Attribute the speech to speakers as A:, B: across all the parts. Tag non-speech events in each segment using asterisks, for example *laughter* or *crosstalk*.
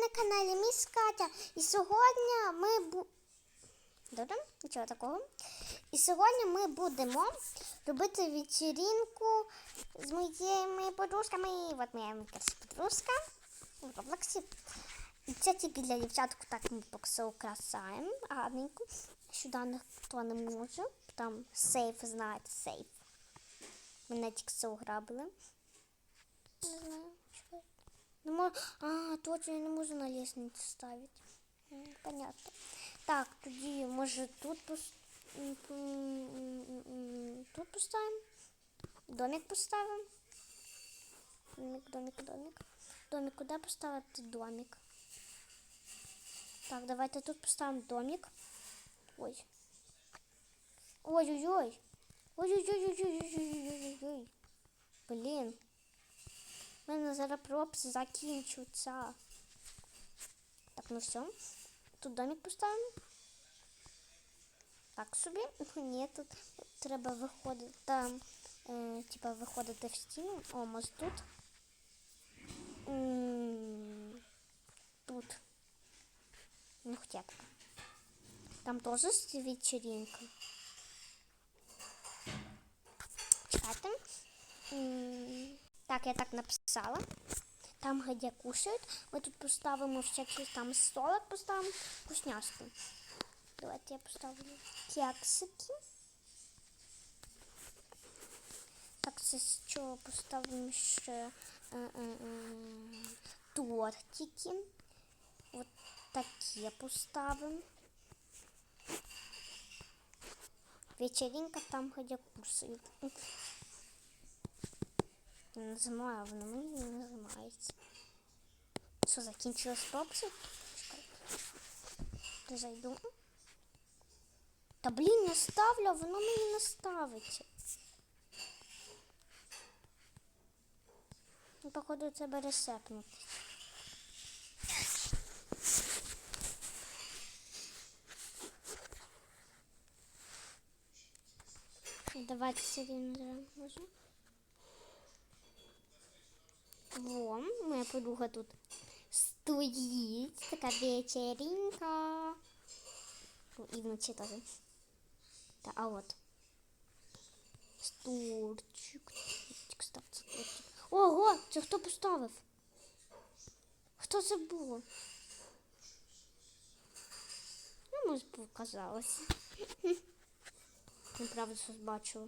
A: на каналі Міс Катя. І сьогодні ми бу... Добре, нічого такого. І сьогодні ми будемо робити вечеринку з моїми подружками. От моя якась подружка в Роблоксі. І це тільки для дівчаток, так ми все украсаємо гарненько. Сюди ніхто не може. Там сейф, знаєте, сейф. Мене тільки все ограбили. Не знаю. Ну, не мож... А, точно я не можу на лестницю ставити. Понятно. Так, тоді може тут пос... тут поставимо. Домик поставимо. Домик, домик, домик. Домик куди поставити домик? Так, давайте тут поставимо домик. Ой. Ой-ой-ой. Ой-ой-ой-ой-ой-ой-ой-ой-ой-ой-ой. Блін. У мене зараз пропси закінчуються. Так, ну все. Тут домик поставимо. Так собі. *laughs* Ні, тут треба виходити. Там, е, типа, виходити в стіну. О, може тут. М, Тут. Ну, хоча б. Там теж вечеринка. Чекайте. М, Так, я так написала. Там, где кушають, ми тут поставимо всякий там столик, поставимо вкусняшки. Давайте я поставлю кексики. Так, це з чого поставимо ще е, е, е, тортики. От такі поставимо. Вечеринка там, где кушають. Не нажимаю, воно мені не нажимається. Що, закінчилась пропси? Ти зайду. Та блін, не ставлю, а воно мені не ставиться. Ну, походу, треба ресепнути. Давайте циліндри можна. Во, моя подруга тут стоїть. Така вечеринка. Ну, І вночі теж. Та, а от. Стульчик. Тортик, ставте тортик. Ого, це хто поставив? Хто це було? Ну, може, показалося. Неправда щось бачила.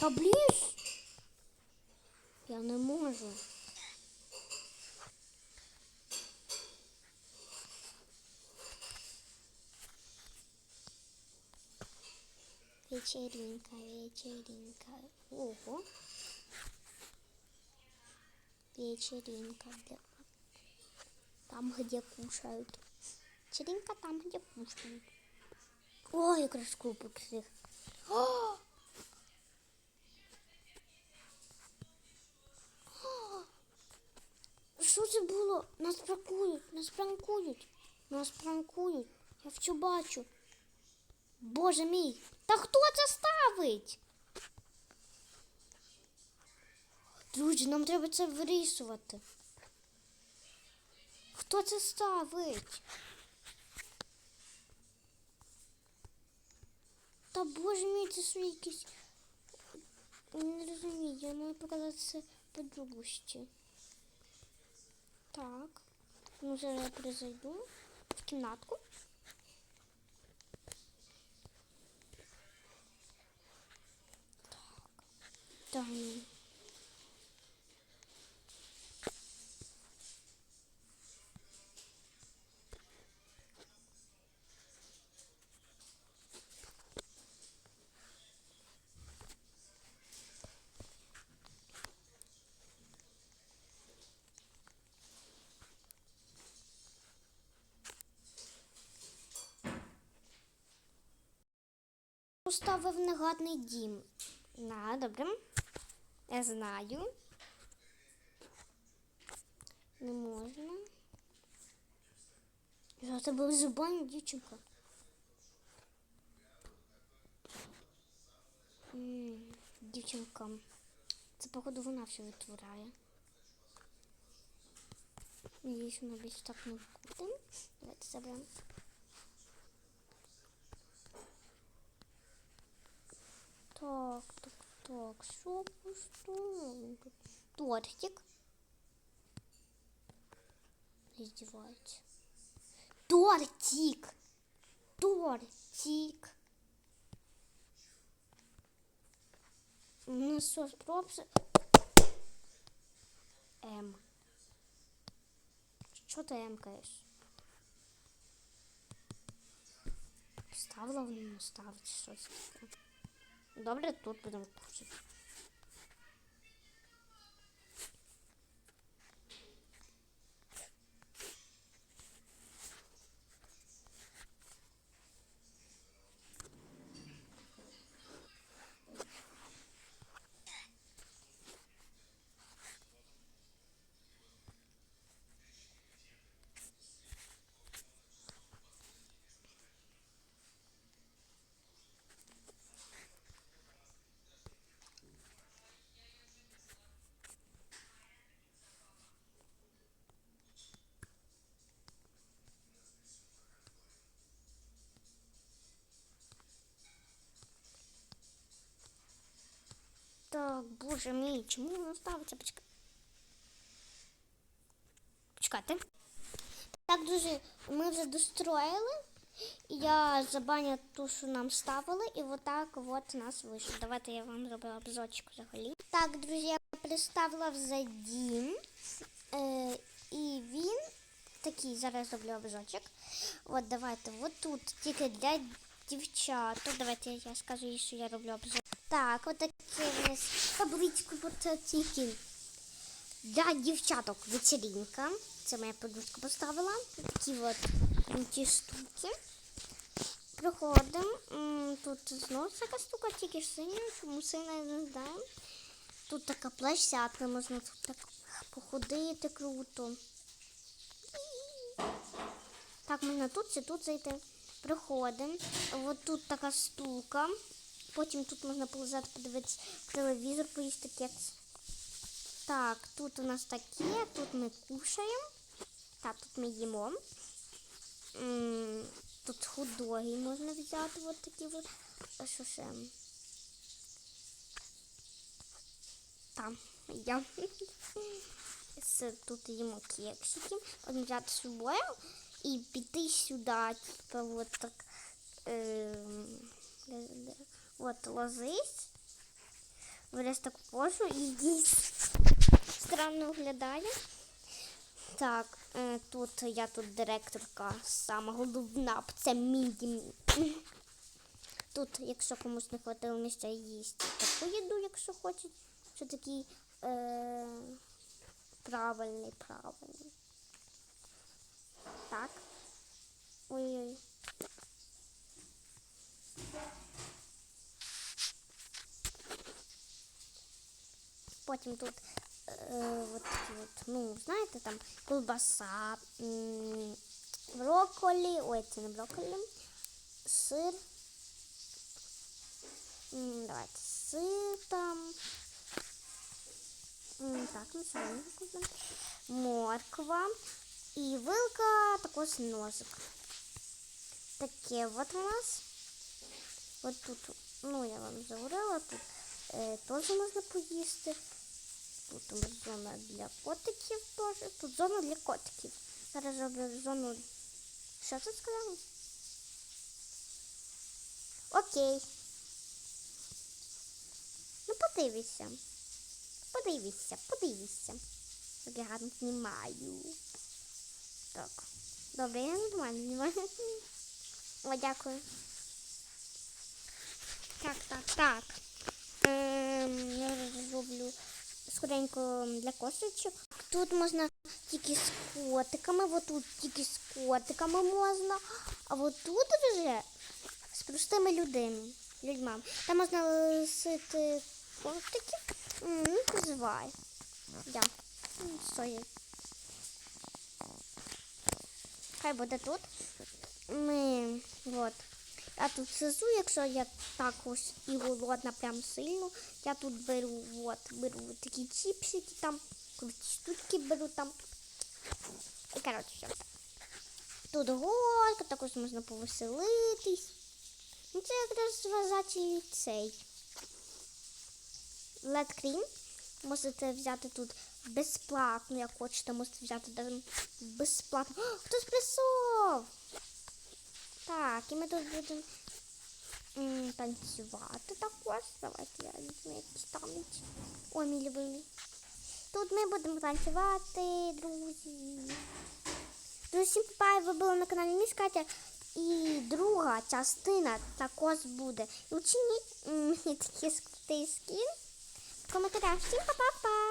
A: Та блін! Я не можу. Вечеринка, вечеринка. Ого. Вечеринка. Для... Там, где кушают. Вечеринка там, где кушают. Ой, якраз кубик цих. О! Це було? Нас пранкують, нас пранкують, нас пранкують. Я все бачу. Боже мій, та хто це ставить? Друзі, нам треба це вирішувати. Хто це ставить? Та боже мій, це що якісь. Не розумію, я маю показати це по-другості. Так. Ну, зараз я перезайду в кімнатку. Так. Там. Поставив негадний дім. На, добре. Я знаю. Не можна. Що це були зубані, дівчинка? Дівчинка. Це, походу, вона все витворяє. Надіюсь, воно більше так не буде. Давайте заберемо. Так, так, так, що пустую? Тортик. Издевается. Тортик! Тортик! Ну що, спробуйся. М. Що ти емкаєш? Ставила воно не ставить щось таке. Добре, тут будемо кушати. Так, боже мій, чому воно ставиться? Почекай. Почекайте. Так, друзі, ми вже достроїли. Я забаняла ту, що нам ставили, і отак от у нас вийшло. Давайте я вам зроблю обзорчик взагалі. Так, друзі, я представила вже дім. Е, і він такий, зараз зроблю обзорчик. От давайте, от тут тільки для дівчат. Давайте я скажу їй, що я роблю обзор. Так, от такі у нас табличку, от для дівчаток вечеринка. Це моя подружка поставила. Такі от ті штуки. Приходимо. Тут знову така штука, тільки синя, чому синя я не знаю. Тут така площадка, можна тут так походити круто. Так, можна тут і тут зайти. Приходимо. От тут така штука. Потім тут можна полежати, подивитися телевізор, поїсти кекс. Так, тут у нас таке, тут ми кушаємо. Так, тут ми їмо. Тут худоги можна взяти, от такі от. А що ще? Там я. Тут їмо кексики. Можна взяти з собою і піти сюди, типу, от так. Ем, де- де- от ложись. Вилез так позу і їсть. Странно виглядає. Так, е, тут я тут директорка, сама головна, це мій. Тут, якщо комусь не хватило місця їсти таку їду, якщо хочуть. Що такий е, правильний, правильний. Так. Ой-ой. Потім тут е, от такі от, ну, знаєте, там колбаса, м, брокколі, ой, це не брокколі, сир. М, Давайте сир там. М, Так, ну солонку кладемо. Морква і вилка, також ножик. Таке от у нас. От тут, ну я вам вже говорила, тут е, теж можна поїсти. Тут у нас зона для котиків теж. Тут зона для котиків. Зараз зроблю зону. Що це сказали? Окей. Ну подивися. Подивися, подивися. Як я гарно знімаю. Так. Добре, я нормально знімаю. О, дякую. Так, так, так. Ем, я роблю скоренько для кошечок. Тут можна тільки з котиками, от тут тільки з котиками можна, а от тут вже з простими людьми. людьми. Там можна лисити. М, Не переживай. Я. Що є? Хай буде тут. Ми от. Я тут сижу, якщо я так ось і голодна прям сильно. Я тут беру, от, беру такі чіпсики там, круті штучки беру там. І коротше, все так. Тут горка, також можна повеселитись. Ну, це якраз вважати цей. Cream. Можете взяти тут безплатно, як хочете, можете взяти даже безплатно. О, хтось прийшов! Так, і ми тут будемо танцювати також. Давайте я візьму якийсь танець. Ой, мій любимий. Тут ми будемо танцювати, друзі. Друзі, всім папа, ви були на каналі Міс Катя. І друга частина також буде. Учиніть мені *laughs* такий крутий скін в коментарях. Всім па-па-па!